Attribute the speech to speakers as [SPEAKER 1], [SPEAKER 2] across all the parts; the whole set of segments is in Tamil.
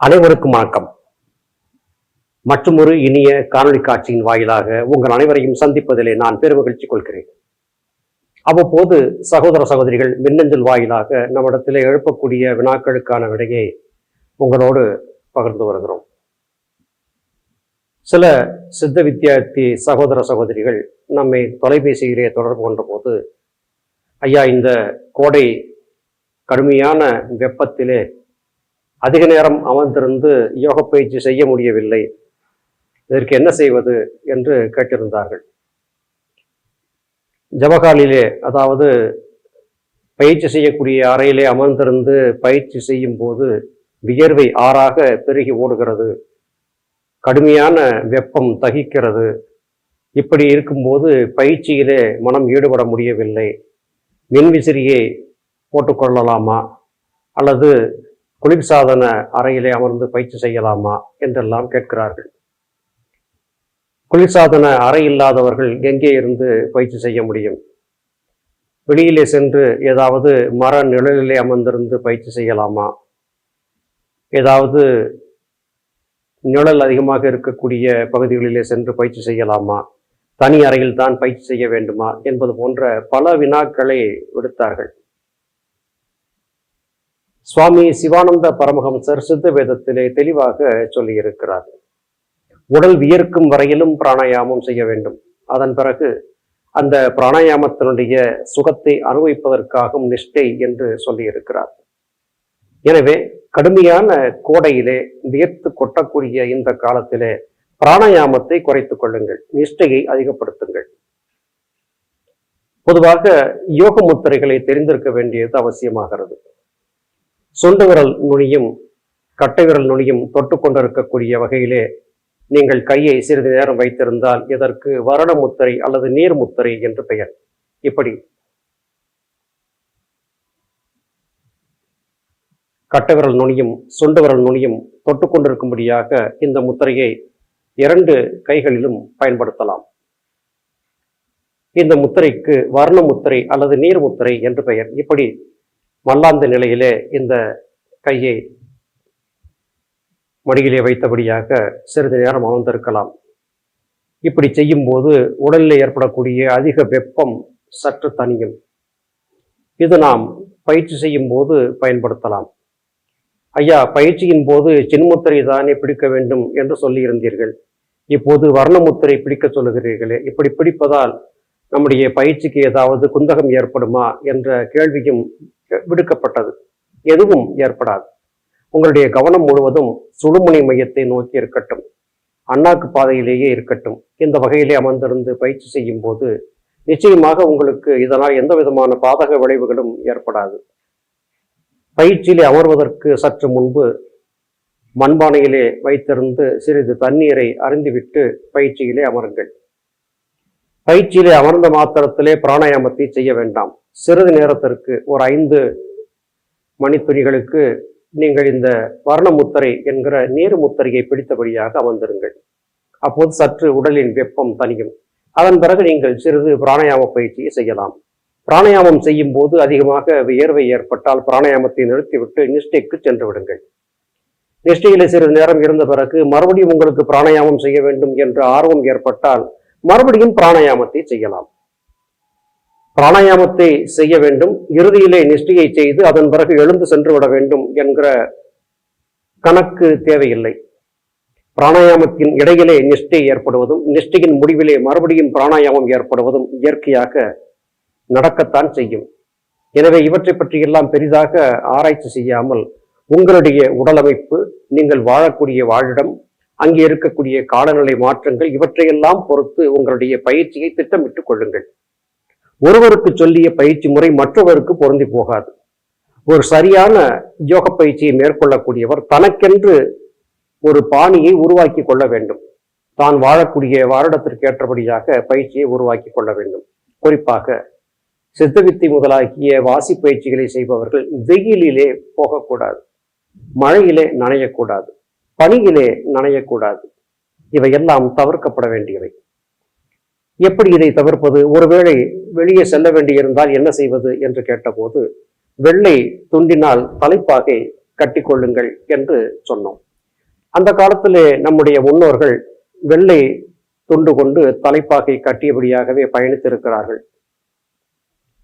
[SPEAKER 1] அனைவருக்கும் வணக்கம். மற்றும் ஒரு இனிய காணொளி காட்சியின் வாயிலாக உங்கள் அனைவரையும் சந்திப்பதிலே நான் பெருமகிழ்ச்சி கொள்கிறேன். அவ்வப்போது சகோதர சகோதரிகள் மின்னஞ்சல் வாயிலாக நம்மிடத்திலே எழுப்பக்கூடிய வினாக்களுக்கான விடையை உங்களோடு பகிர்ந்து வருகிறோம். சில சித்த வித்தியார்த்தி சகோதர சகோதரிகள் நம்மை தொலைபேசியிலே தொடர்பு கொண்ட போது ஐயா இந்த கோடை கடுமையான வெப்பத்திலே அதிக நேரம் அமர்ந்திருந்து யோக பயிற்சி செய்ய முடியவில்லை. இதற்கு என்ன செய்வது என்று கேட்டிருந்தார்கள். ஜபகாலிலே அதாவது பயிற்சி செய்யக்கூடிய அறையிலே அமர்ந்திருந்து பயிற்சி செய்யும் போது வியர்வை ஆறாக பெருகி ஓடுகிறது. கடுமையான வெப்பம் தகிக்கிறது. இப்படி இருக்கும்போது பயிற்சியிலே மனம் ஈடுபட முடியவில்லை. மின்விசிறியை போட்டுக்கொள்ளலாமா? அல்லது குளிர்சாதன அறையிலே அமர்ந்து பயிற்சி செய்யலாமா என்றெல்லாம் கேட்கிறார்கள். குளிர்சாதன அறை இல்லாதவர்கள் எங்கே இருந்து பயிற்சி செய்ய முடியும்? வெளியிலே சென்று ஏதாவது மர நிழலிலே அமர்ந்திருந்து பயிற்சி செய்யலாமா? ஏதாவது நிழல் அதிகமாக இருக்கக்கூடிய பகுதிகளிலே சென்று பயிற்சி செய்யலாமா? தனி அறையில் தான் பயிற்சி செய்ய வேண்டுமா? என்பது போன்ற பல வினாக்களை விடுத்தார்கள். சுவாமி சிவானந்த பரமஹம்சர் சித்த வேதத்திலே தெளிவாக சொல்லியிருக்கிறார். உடல் வியர்க்கும் வரையிலும் பிராணாயாமம் செய்ய வேண்டும். அதன் பிறகு அந்த பிராணாயாமத்தினுடைய சுகத்தை அனுபவிப்பதற்காகவும் நிஷ்டை என்று சொல்லியிருக்கிறார். எனவே கடுமையான கோடையிலே வியர்த்து கொட்டக்கூடிய இந்த காலத்திலே பிராணாயாமத்தை குறைத்துக் கொள்ளுங்கள். நிஷ்டையை அதிகப்படுத்துங்கள். பொதுவாக யோக முத்திரைகளை தெரிந்திருக்க வேண்டியது அவசியமாகிறது. சொண்டு விரல் நுனியும் கட்டை விரல் நுனியும் தொட்டு கொண்டிருக்கக்கூடிய வகையிலே நீங்கள் கையை சிறிது நேரம் வைத்திருந்தால் இதற்கு வருட முத்திரை அல்லது நீர் முத்திரை என்று பெயர். இப்படி. கட்டவிரல் நுனியும் சொண்டு விரல் நுனியும் தொட்டு கொண்டிருக்கும்படியாக இந்த முத்திரையை இரண்டு கைகளிலும் பயன்படுத்தலாம். இந்த முத்திரைக்கு வர்ண முத்திரை அல்லது நீர் முத்திரை என்று பெயர். இப்படி மல்லாந்த நிலையிலே இந்த கையை மடியிலே வைத்தபடியாக சிறிது நேரம் அமர்ந்திருக்கலாம். இப்படி செய்யும்போது உடலில் ஏற்படக்கூடிய அதிக வெப்பம் சற்று தனியும் இது நாம் பயிற்சி செய்யும் போது பயன்படுத்தலாம். ஐயா பயிற்சியின் போது சின்முத்திரை தானே பிடிக்க வேண்டும் என்று சொல்லியிருந்தீர்கள். இப்போது வர்ணமுத்திரை பிடிக்க சொல்லுகிறீர்களே இப்படி பிடிப்பதால் நம்முடைய பயிற்சிக்கு ஏதாவது குந்தகம் ஏற்படுமா என்ற கேள்வியும் விடுக்கப்பட்டது. எதுவும் ஏற்படாது. உங்களுடைய கவனம் முழுவதும் சுழுமுனை மையத்தை நோக்கி இருக்கட்டும். அண்ணாக்கு பாதையிலேயே இருக்கட்டும். இந்த வகையிலே அமர்ந்திருந்து பயிற்சி செய்யும் போது நிச்சயமாக உங்களுக்கு இதனால் எந்த விதமான பாதக விளைவுகளும் ஏற்படாது. பயிற்சியிலே அமர்வதற்கு சற்று முன்பு மண்பானையிலே வைத்திருந்து சிறிது தண்ணீரை அருந்திவிட்டு பயிற்சியிலே அமருங்கள். பயிற்சியிலே அமர்ந்த மாத்திரத்திலே பிராணாயாமத்தை செய்ய வேண்டாம். சிறிது நேரத்திற்கு ஒரு ஐந்து மணித்துணிகளுக்கு நீங்கள் இந்த வர்ணமுத்தரை என்கிற நீர் முத்திரையை பிடித்தபடியாக அமர்ந்திருங்கள். அப்போது சற்று உடலின் வெப்பம் தனியும் அதன் பிறகு நீங்கள் சிறிது பிராணாயாம பயிற்சியை செய்யலாம். பிராணயாமம் செய்யும் போது அதிகமாக வியர்வை ஏற்பட்டால் பிராணயாமத்தை நிறுத்திவிட்டு நிஷ்டைக்கு சென்று விடுங்கள். நிஷ்டையில் சிறிது நேரம் இருந்த பிறகு மறுபடியும் உங்களுக்கு பிராணாயாமம் செய்ய வேண்டும் என்ற ஆர்வம் ஏற்பட்டால் மறுபடியும் பிராணயாமத்தை செய்யலாம். பிராணாயாமத்தை செய்ய வேண்டும் இறுதியிலே நிஷ்டையை செய்து அதன் பிறகு எழுந்து சென்று விட வேண்டும் என்கிற கணக்கு தேவையில்லை. பிராணாயாமத்தின் இடையிலே நிஷ்டை ஏற்படுவதும் நிஷ்டையின் முடிவிலே மறுபடியும் பிராணாயாமம் ஏற்படுவதும் இயற்கையாக நடக்கத்தான் செய்யும். எனவே இவற்றை பற்றியெல்லாம் பெரிதாக ஆராய்ச்சி செய்யாமல் உங்களுடைய உடலமைப்பு நீங்கள் வாழக்கூடிய வாழிடம் அங்கே இருக்கக்கூடிய காலநிலை மாற்றங்கள் இவற்றையெல்லாம் பொறுத்து உங்களுடைய பயிற்சியை திட்டமிட்டுக் கொள்ளுங்கள். ஒருவருக்கு சொல்லிய பயிற்சி முறை மற்றவருக்கு பொருந்தி போகாது. ஒரு சரியான யோக பயிற்சியை மேற்கொள்ளக்கூடியவர் தனக்கென்று ஒரு பாணியை உருவாக்கி கொள்ள வேண்டும். தான் வாழக்கூடிய வாரிடத்திற்கு ஏற்றபடியாக பயிற்சியை உருவாக்கி கொள்ள வேண்டும். குறிப்பாக சித்தவித்தை முதலாகிய வாசி பயிற்சிகளை செய்பவர்கள் வெயிலிலே போகக்கூடாது. மழையிலே நனையக்கூடாது. பனியிலே நனையக்கூடாது. இவையெல்லாம் தவிர்க்கப்பட வேண்டியவை. எப்படி இதை தவிர்ப்பது? ஒருவேளை வெளியே செல்ல வேண்டியிருந்தால் என்ன செய்வது என்று கேட்டபோது வெள்ளை துண்டினால் தலைப்பாகை கட்டிக்கொள்ளுங்கள் என்று சொன்னோம். அந்த காலத்திலே நம்முடைய முன்னோர்கள் வெள்ளை துண்டு கொண்டு தலைப்பாகை கட்டியபடியாகவே பயணித்திருக்கிறார்கள்.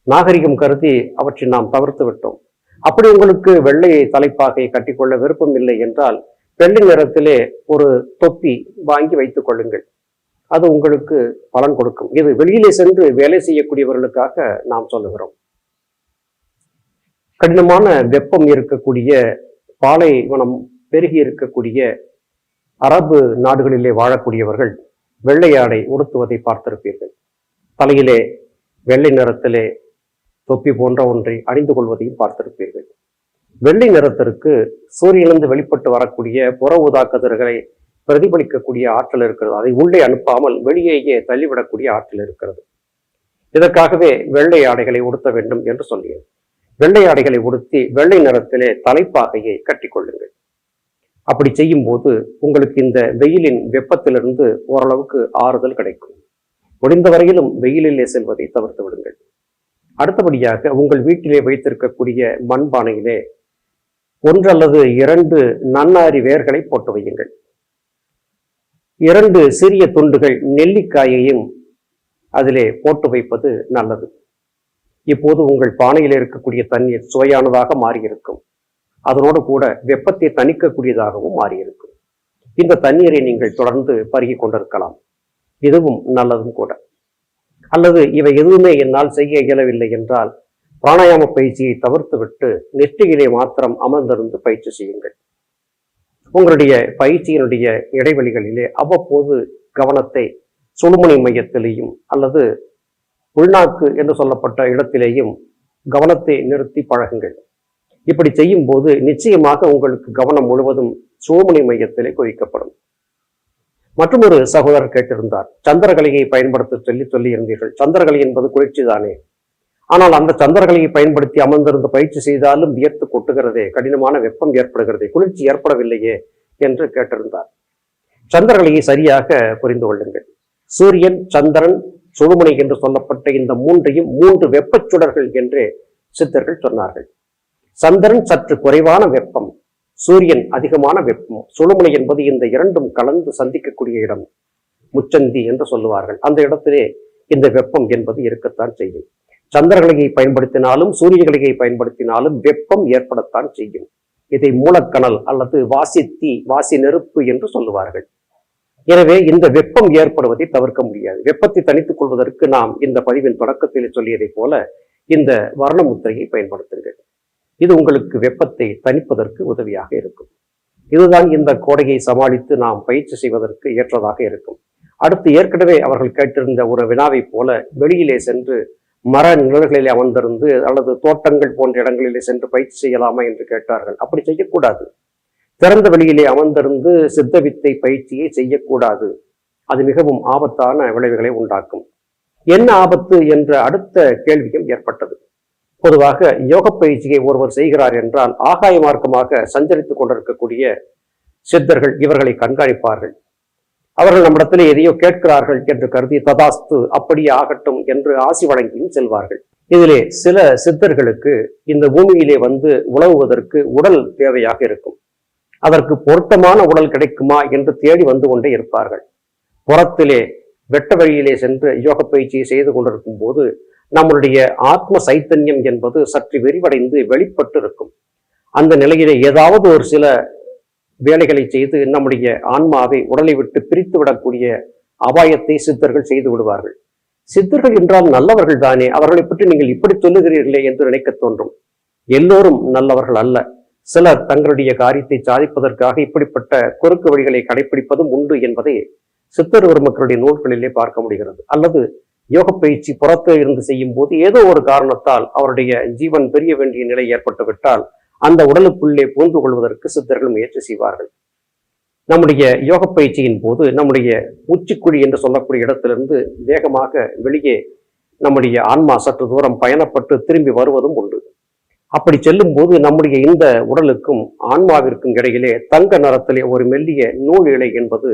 [SPEAKER 1] நாகரிகம் கருதி அவற்றை நாம் தவிர்த்து விட்டோம். அப்படி உங்களுக்கு வெள்ளை தலைப்பாகை கட்டிக்கொள்ள விருப்பம் இல்லை என்றால் வெள்ளை நிறத்திலே ஒரு தொப்பி வாங்கி வைத்துக் கொள்ளுங்கள். அது உங்களுக்கு பலன் கொடுக்கும். இது வெளியிலே சென்று வேலை செய்யக்கூடியவர்களுக்காக நாம் சொல்லுகிறோம். கடினமான வெப்பம் இருக்கக்கூடிய பாலைவனம் பெருகி இருக்கக்கூடிய அரபு நாடுகளிலே வாழக்கூடியவர்கள் வெள்ளை ஆடை உடுத்துவதை பார்த்திருப்பீர்கள். தலையிலே வெள்ளை நிறத்திலே தொப்பி போன்ற ஒன்றை அணிந்து கொள்வதையும் பார்த்திருப்பீர்கள். வெள்ளை நிறத்திற்கு சூரியனிலிருந்து வெளிப்பட்டு வரக்கூடிய புற ஊதா கதிர்களை பிரதிபலிக்கக்கூடிய ஆற்றல் இருக்கிறது. அதை உள்ளே அனுப்பாமல் வெளியேயே தள்ளிவிடக்கூடிய ஆற்றல் இருக்கிறது. இதற்காகவே வெள்ளை ஆடைகளை உடுத்த வேண்டும் என்று சொல்லியது. வெள்ளை ஆடைகளை உடுத்தி வெள்ளை நிறத்திலே தலைப்பாகையை கட்டிக்கொள்ளுங்கள். அப்படி செய்யும் போது உங்களுக்கு இந்த வெயிலின் வெப்பத்திலிருந்து ஓரளவுக்கு ஆறுதல் கிடைக்கும். முடிந்த வரையிலும் வெயிலிலே செல்வதை தவிர்த்து விடுங்கள். அடுத்தபடியாக உங்கள் வீட்டிலே வைத்திருக்கக்கூடிய மண்பானையிலே ஒன்று அல்லது இரண்டு நன்னாரி வேர்களை போட்டு வையுங்கள். இரண்டு சிறிய துண்டுகள் நெல்லிக்காயையும் அதிலே போட்டு வைப்பது நல்லது. இப்போது உங்கள் பானையில் இருக்கக்கூடிய தண்ணீர் சுவையானதாக மாறியிருக்கும். அதனோடு கூட வெப்பத்தை தணிக்கக்கூடியதாகவும் மாறியிருக்கும். இந்த தண்ணீரை நீங்கள் தொடர்ந்து பருகி கொண்டிருக்கலாம். இதுவும் நல்லதும் கூட. அல்லது இவை எதுவுமே என்னால் செய்ய இயலவில்லை என்றால் பிராணாயாம பயிற்சியை தவிர்த்துவிட்டு நெற்றியிலே மாத்திரம் அமர்ந்திருந்து பயிற்சி செய்யுங்கள். உங்களுடைய பயிற்சியினுடைய இடைவெளிகளிலே அவ்வப்போது கவனத்தை சுழுமுனை மையத்திலேயும் அல்லது உள்நாக்கு என்று சொல்லப்பட்ட இடத்திலேயும் கவனத்தை நிறுத்தி பழகுங்கள். இப்படி செய்யும் போது நிச்சயமாக உங்களுக்கு கவனம் முழுவதும் சுழுமுனை மையத்திலே குவிக்கப்படும். மற்றும் ஒரு சகோதரர் கேட்டிருந்தார் சந்திரகலையை பயன்படுத்த சொல்லி சொல்லி இருந்தீர்கள். சந்திரகலை என்பது குளிர்ச்சி தானே ஆனால் அந்த சந்திரகலையை பயன்படுத்தி அமர்ந்திருந்து பயிற்சி செய்தாலும் வியர்த்து கொட்டுகிறதே கடினமான வெப்பம் ஏற்படுகிறதே குளிர்ச்சி ஏற்படவில்லையே என்று கேட்டிருந்தார். சந்திரகலையை சரியாக புரிந்து கொள்ளுங்கள். சூரியன் சந்திரன் சுழுமுனை என்று சொல்லப்பட்ட இந்த மூன்றையும் மூன்று வெப்பச் சுடர்கள் என்று சித்தர்கள் சொன்னார்கள். சந்திரன் சற்று குறைவான வெப்பம் சூரியன் அதிகமான வெப்பம் சுழுமுனை என்பது இந்த இரண்டும் கலந்து சந்திக்கக்கூடிய இடம் முச்சந்தி என்று சொல்லுவார்கள். அந்த இடத்திலே இந்த வெப்பம் என்பது இருக்கத்தான் செய்யும். சந்திரகலையை பயன்படுத்தினாலும் சூரியகலையை பயன்படுத்தினாலும் வெப்பம் ஏற்படத்தான் செய்யும். இதை மூலக்கணல் அல்லது வாசித்தி வாசி நெருப்பு என்று சொல்லுவார்கள். எனவே இந்த வெப்பம் ஏற்படுவதை தவிர்க்க முடியாது. வெப்பத்தை தணித்துக் கொள்வதற்கு நாம் இந்த பதிவின் தொடக்கத்தில் சொல்லியதைப் போல இந்த வர்ண முத்திரையை பயன்படுத்துங்கள். இது உங்களுக்கு வெப்பத்தை தணிப்பதற்கு உதவியாக இருக்கும். இதுதான் இந்த கோடையை சமாளித்து நாம் பயிற்சி செய்வதற்கு ஏற்றதாக இருக்கும். அடுத்து ஏற்கனவே அவர்கள் கேட்டிருந்த ஒரு வினாவைப் போல வெளியிலே சென்று மர நிழல்களிலே அமர்ந்திருந்து அல்லது தோட்டங்கள் போன்ற இடங்களிலே சென்று பயிற்சி செய்யலாமா என்று கேட்டார்கள். அப்படி செய்யக்கூடாது. திறந்த வெளியிலே அமர்ந்திருந்து சித்த வித்தை பயிற்சியை செய்யக்கூடாது. அது மிகவும் ஆபத்தான விளைவுகளை உண்டாக்கும். என்ன ஆபத்து என்ற அடுத்த கேள்வியும் ஏற்பட்டது. பொதுவாக யோக பயிற்சியை ஒருவர் செய்கிறார் என்றால் ஆகாய மார்க்கமாக சஞ்சரித்துக் கொண்டிருக்கக்கூடிய சித்தர்கள் இவர்களை கண்காணிப்பார்கள். அவர்கள் நம்மிடத்தில் எதையோ கேட்கிறார்கள் என்று கருதி ததாஸ்து அப்படியே ஆகட்டும் என்று ஆசி வழங்கியும் செல்வார்கள். இதிலே சில சித்தர்களுக்கு இந்த பூமியிலே வந்து உழவுவதற்கு உடல் தேவையாக இருக்கும். அதற்கு பொருத்தமான உடல் கிடைக்குமா என்று தேடி வந்து கொண்டே இருப்பார்கள். புறத்திலே வெட்ட வழியிலே சென்று யோக பயிற்சியை செய்து கொண்டிருக்கும் போது நம்மளுடைய ஆத்ம சைத்தன்யம் என்பது சற்று விரிவடைந்து வெளிப்பட்டு இருக்கும் அந்த நிலையிலே ஏதாவது ஒரு சில வேலைகளை செய்து நம்முடைய ஆன்மாவை உடலை விட்டு பிரித்து விடக்கூடிய அபாயத்தை சித்தர்கள் செய்து விடுவார்கள். சித்தர்கள் என்றால் நல்லவர்கள் தானே. அவர்களை பற்றி நீங்கள் இப்படி சொல்லுகிறீர்களே என்று நினைக்க தோன்றும். எல்லோரும் நல்லவர்கள் அல்ல. சிலர் தங்களுடைய காரியத்தை சாதிப்பதற்காக இப்படிப்பட்ட குறுக்கு வழிகளை கடைபிடிப்பதும் உண்டு என்பதை சித்தர் மக்களுடைய நூல்களிலே பார்க்க முடிகிறது. அல்லது யோக பயிற்சி புறத்தில் இருந்து செய்யும் போது ஏதோ ஒரு காரணத்தால் அவருடைய ஜீவன் பெரிய வேண்டிய நிலை ஏற்பட்டுவிட்டால் அந்த உடலுக்குள்ளே பூந்து கொள்வதற்கு சித்தர்கள் முயற்சி செய்வார்கள். நம்முடைய யோக பயிற்சியின் போது நம்முடைய உச்சிக்குழி என்று சொல்லக்கூடிய இடத்திலிருந்து வேகமாக வெளியே நம்முடைய ஆன்மா சற்று தூரம் பயணப்பட்டு திரும்பி வருவதும் உண்டு. அப்படி செல்லும் போது நம்முடைய இந்த உடலுக்கும் ஆன்மாவிற்கும் இடையிலே தங்க நிறத்திலே ஒரு மெல்லிய நூல் இலை என்பது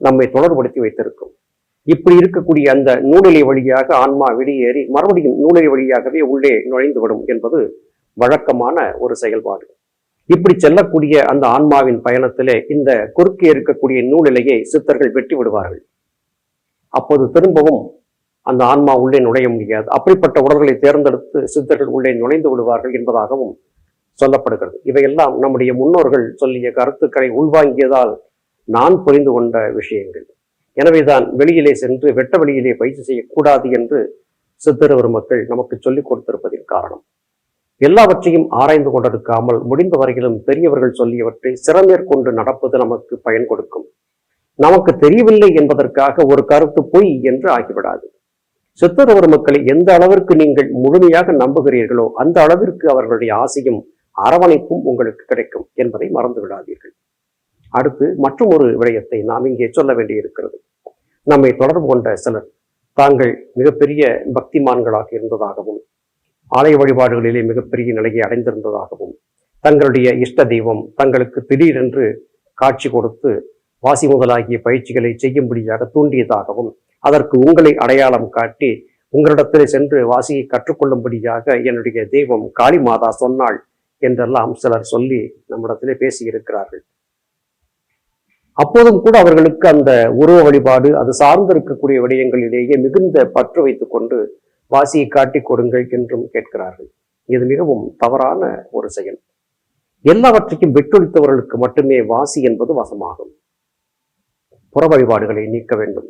[SPEAKER 1] நம்மை தொடர்படுத்தி வைத்திருக்கும். இப்படி இருக்கக்கூடிய அந்த நூலிலை வழியாக ஆன்மா வெளியேறி மறுபடியும் நூலிலை வழியாகவே உள்ளே நுழைந்துவிடும் என்பது வழக்கமான ஒரு செயல்பாடு. இப்படி செல்லக்கூடிய அந்த ஆன்மாவின் பயணத்திலே இந்த குறுக்கே இருக்கக்கூடிய நூலிலேயே சித்தர்கள் வெட்டி விடுவார்கள். அப்போது திரும்பவும் அந்த ஆன்மா உள்ளே நுழைய முடியாது. அப்படிப்பட்ட உடல்களை தேர்ந்தெடுத்து சித்தர்கள் உள்ளே நுழைந்து விடுவார்கள் என்பதாகவும் சொல்லப்படுகிறது. இவையெல்லாம் நம்முடைய முன்னோர்கள் சொல்லிய கருத்துக்களை உள்வாங்கியதால் நான் புரிந்து கொண்ட விஷயங்கள். எனவேதான் வெளியிலே சென்று வெட்ட வெளியிலே பயிற்சி செய்யக்கூடாது என்று சித்தர் மக்கள் நமக்கு சொல்லிக் கொடுத்திருப்பதின் காரணம். எல்லாவற்றையும் ஆராய்ந்து கொண்டிருக்காமல் முடிந்த வரையிலும் பெரியவர்கள் சொல்லியவற்றை சிறமேற்கொண்டு நடப்பது நமக்கு பயன் கொடுக்கும். நமக்கு தெரியவில்லை என்பதற்காக ஒரு கருத்து பொய் என்று ஆகிவிடாது. சித்தரவர் மக்களை எந்த அளவிற்கு நீங்கள் முழுமையாக நம்புகிறீர்களோ அந்த அளவிற்கு அவர்களுடைய ஆசையும் அரவணைப்பும் உங்களுக்கு கிடைக்கும் என்பதை மறந்து விடாதீர்கள். அடுத்து மற்றும் ஒரு விடயத்தை நாம் இங்கே சொல்ல வேண்டியிருக்கிறது. நம்மை தொடர்பு கொண்ட சிலர் தாங்கள் மிகப்பெரிய பக்திமான்களாக இருந்ததாகவும் ஆலய வழிபாடுகளிலே மிகப்பெரிய நிலையை அடைந்திருந்ததாகவும் தங்களுடைய இஷ்ட தெய்வம் தங்களுக்கு திடீரென்று காட்சி கொடுத்து வாசி முதலாகிய பயிற்சிகளை செய்யும்படியாக தூண்டியதாகவும் அதற்கு உங்களை அடையாளம் காட்டி உங்களிடத்தில் சென்று வாசியை கற்றுக்கொள்ளும்படியாக என்னுடைய தெய்வம் காளி மாதா சொன்னாள் என்றெல்லாம் சிலர் சொல்லி நம்மிடத்திலே பேசியிருக்கிறார்கள். அப்போதும் கூட அவர்களுக்கு அந்த உருவ வழிபாடு அது சார்ந்து இருக்கக்கூடிய விடயங்களிலேயே மிகுந்த பற்று வைத்துக் கொண்டு வாசியை காட்டி கொடுங்கள் என்றும் கேட்கிறார்கள். இது மிகவும் தவறான ஒரு செயல். எல்லாவற்றையும் விட்டொழித்தவர்களுக்கு மட்டுமே வாசி என்பது வசமாகும். புற வழிபாடுகளை நீக்க வேண்டும்.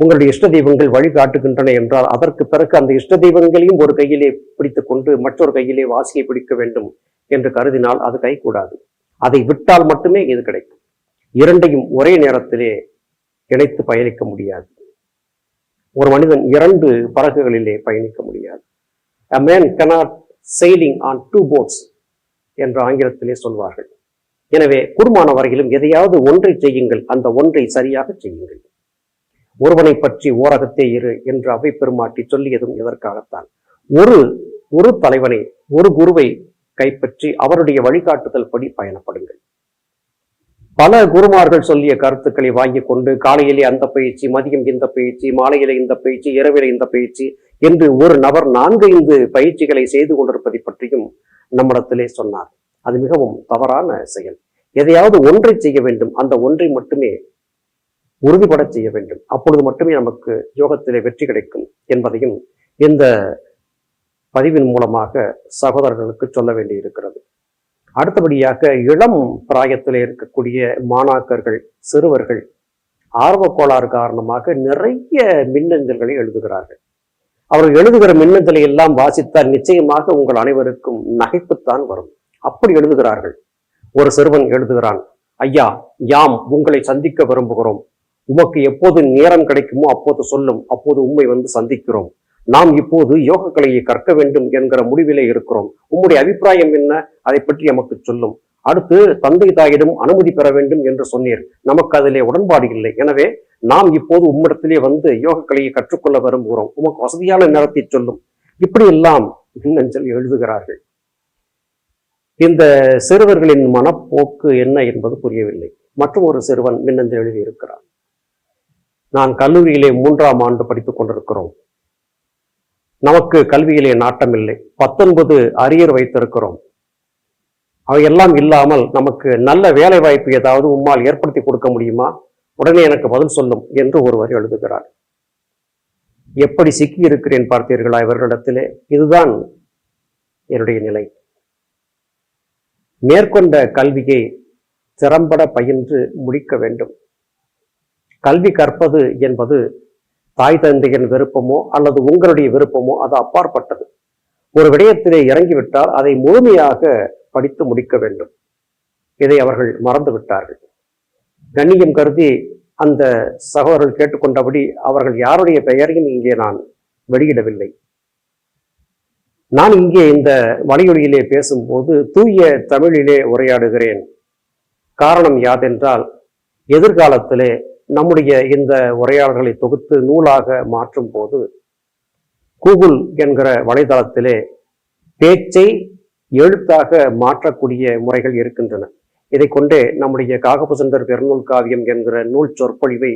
[SPEAKER 1] உங்களுடைய இஷ்ட தெய்வங்கள் வழிகாட்டுகின்றன என்றால் அதற்கு பிறகு அந்த இஷ்ட தெய்வங்களையும் ஒரு கையிலே பிடித்து கொண்டு மற்றொரு கையிலே வாசியை பிடிக்க வேண்டும் என்று கருதினால் அது கைகூடாது. அதை விட்டால் மட்டுமே இது கிடைக்கும். இரண்டையும் ஒரே நேரத்திலே இணைத்து பயணிக்க முடியாது. ஒரு மனிதன் இரண்டு படகுகளிலே பயணிக்க முடியாது. A man cannot sailing on two boats என்று ஆங்கிலத்திலே சொல்வார்கள். எனவே குடும்பமான வரையிலும் எதையாவது ஒன்றை செய்யுங்கள் அந்த ஒன்றை சரியாக செய்யுங்கள். ஒருவனை பற்றி ஓரகத்தே இரு என்று அவை பெருமாட்டி சொல்லியதும் இதற்காகத்தான் ஒரு ஒரு தலைவனை ஒரு குருவை கைப்பற்றி அவருடைய வழிகாட்டுதல் படி பயணப்படுங்கள். பல குருமார்கள் சொல்லிய கருத்துக்களை வாங்கி கொண்டு காலையிலே அந்த பயிற்சி மதியம் இந்த பயிற்சி மாலையிலே இந்த பயிற்சி இரவிலே இந்த பயிற்சி என்று ஒரு நபர் நான்கு ஐந்து பயிற்சிகளை செய்து கொண்டிருப்பதை பற்றியும் நம்மிடத்திலே சொன்னார். அது மிகவும் தவறான செயல். எதையாவது ஒன்றை செய்ய வேண்டும். அந்த ஒன்றை மட்டுமே உறுதிபட செய்ய வேண்டும். அப்பொழுது மட்டுமே நமக்கு யோகத்திலே வெற்றி கிடைக்கும் என்பதையும் இந்த பதிவின் மூலமாக சகோதரர்களுக்கு சொல்ல வேண்டியிருக்கிறது. அடுத்தபடியாக இளம் பிராயத்தில் இருக்கக்கூடிய மாணாக்கர்கள் சிறுவர்கள் ஆர்வ கோளாறு காரணமாக நிறைய மின்னஞ்சல்களை எழுதுகிறார்கள். அவர்கள் எழுதுகிற மின்னஞ்சலை எல்லாம் வாசித்தால் நிச்சயமாக உங்கள் அனைவருக்கும் நகைப்புத்தான் வரும். அப்படி எழுதுகிறார்கள். ஒரு சிறுவன் எழுதுகிறான் ஐயா யாம் உங்களை சந்திக்க விரும்புகிறோம். உமக்கு எப்போது நேரம் கிடைக்குமோ அப்போது சொல்லும். அப்போது உண்மை வந்து சந்திக்கிறோம். நாம் இப்போது யோக கலையை கற்க வேண்டும் என்கிற முடிவிலே இருக்கிறோம். உம்முடைய அபிப்பிராயம் என்ன? அதை பற்றி நமக்கு சொல்லும். அடுத்து தந்தை தாயிடம் அனுமதி பெற வேண்டும் என்று சொன்னீர். நமக்கு அதிலே உடன்பாடு இல்லை. எனவே நாம் இப்போது உம்மிடத்திலே வந்து யோக கலையை கற்றுக்கொள்ள விரும்புகிறோம். உமக்கு வசதியான நேரத்தை சொல்லும். இப்படி எல்லாம் மின்னஞ்சல் எழுதுகிறார்கள். இந்த சிறுவர்களின் மனப்போக்கு என்ன என்பது புரியவில்லை. மற்றும் ஒரு சிறுவன் மின்னஞ்சல் எழுதியிருக்கிறார் நான் கல்லூரியிலே மூன்றாம் ஆண்டு படித்துக் கொண்டிருக்கிறோம். நமக்கு கல்வியிலே நாட்டம் இல்லை பத்தொன்பது அரியர் வைத்திருக்கிறோம். அவையெல்லாம் இல்லாமல் நமக்கு நல்ல வேலை வாய்ப்பு ஏதாவது உம்மால் ஏற்படுத்தி கொடுக்க முடியுமா? உடனே எனக்கு பதில் சொல்லும் என்று ஒருவர் எழுதுகிறார். எப்படி சிக்கி இருக்கிறேன் பார்த்தீர்களா இவர்களிடத்திலே? இதுதான் என்னுடைய நிலை. மேற்கொண்ட கல்வியை திறம்பட பயின்று முடிக்க வேண்டும். கல்வி கற்பது என்பது தாய் தந்தையின் விருப்பமோ அல்லது உங்களுடைய விருப்பமோ அது அப்பாற்பட்டது. ஒரு விடயத்திலே இறங்கிவிட்டால் அதை முழுமையாக படித்து முடிக்க வேண்டும். இதை அவர்கள் மறந்து விட்டார்கள். கண்ணியம் கருதி அந்த சகோதரர்கள் கேட்டுக்கொண்டபடி அவர்கள் யாருடைய பெயரையும் இங்கே நான் வெளியிடவில்லை. நான் இங்கே இந்த வலையொலியிலே பேசும்போது தூய தமிழிலே உரையாடுகிறேன். காரணம் யாதென்றால் எதிர்காலத்திலே நம்முடைய இந்த உரையாடல்களை தொகுத்து நூலாக மாற்றும் போது கூகுள் என்கிற வலைதளத்திலே பேச்சை எழுத்தாக மாற்றக்கூடிய முறைகள் இருக்கின்றன. இதை கொண்டே நம்முடைய காகபசுந்தர் பெருநூல் காவியம் என்கிற நூல் சொற்பொழிவை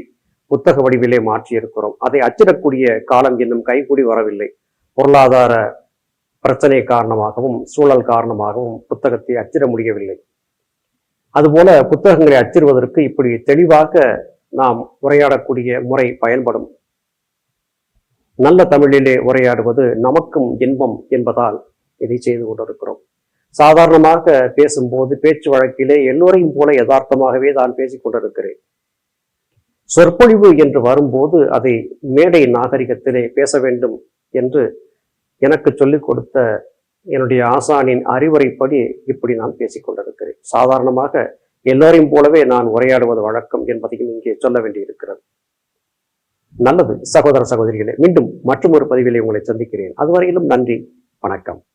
[SPEAKER 1] புத்தக வடிவிலே மாற்றியிருக்கிறோம். அதை அச்சிடக்கூடிய காலம் இன்னும் கைகூடி வரவில்லை. பொருளாதார பிரச்சனை காரணமாகவும் சூழல் காரணமாகவும் புத்தகத்தை அச்சிட முடியவில்லை. அதுபோல புத்தகங்களை அச்சிடுவதற்கு இப்படி தெளிவாக நாம் உரையாடக்கூடிய முறை பயன்படும். நல்ல தமிழிலே உரையாடுவது நமக்கும் இன்பம் என்பதால் இதை செய்து கொண்டிருக்கிறோம். சாதாரணமாக பேசும்போது பேச்சு வழக்கிலே எல்லோரையும் போல யதார்த்தமாகவே தான் பேசிக் கொண்டிருக்கிறேன். சொற்பொழிவு என்று வரும்போது அதை மேடை நாகரிகத்திலே பேச வேண்டும் என்று எனக்கு சொல்லிக் கொடுத்த என்னுடைய ஆசானின் அறிவுரைப்படி இப்படி நான் பேசிக்கொண்டிருக்கிறேன் சாதாரணமாக எல்லோரையும் போலவே நான் உரையாடுவது வழக்கம் என்பதையும் இங்கே சொல்ல வேண்டியிருக்கிறது. நல்லது சகோதர சகோதரிகளே மீண்டும் மற்றொரு பதிவிலே உங்களை சந்திக்கிறேன். அதுவரையிலும் நன்றி வணக்கம்.